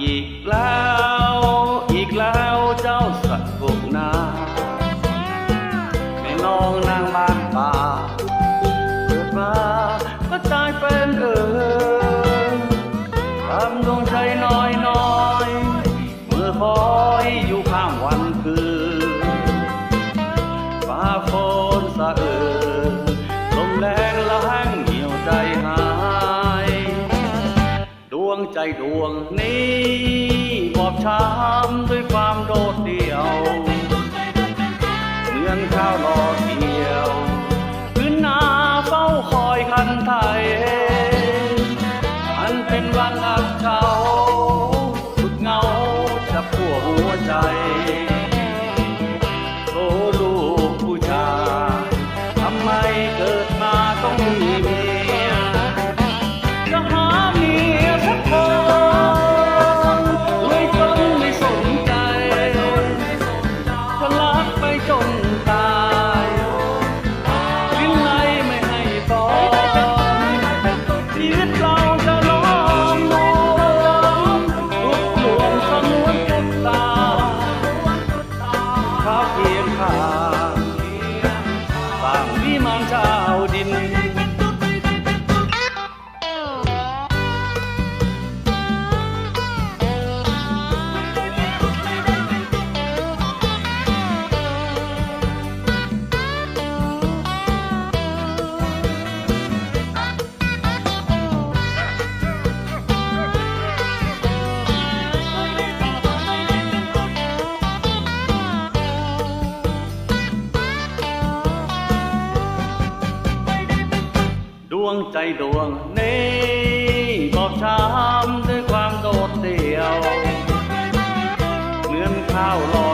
อีกแล้ว อีกแล้วเจ้าสัตว์พวกนาแม่น้องนางบ้านป่าเกิดมาก็ตายเป็นเอิงทำดวงใจน้อยน้อยเมื่อพอ ดวงใจดวงนี้บอบช้ำด้วยความโดดเดี่ยว จนตายลิ้นไหลไม่ให้ตอนชีวิตเราจะล้อมรวมทุกหลวงสนวนทุกตาข้าวเพียงข้า งใจดวงนี้บอบช้ำด้วยความโดดเดี่ยวเหมือนข้าวลอย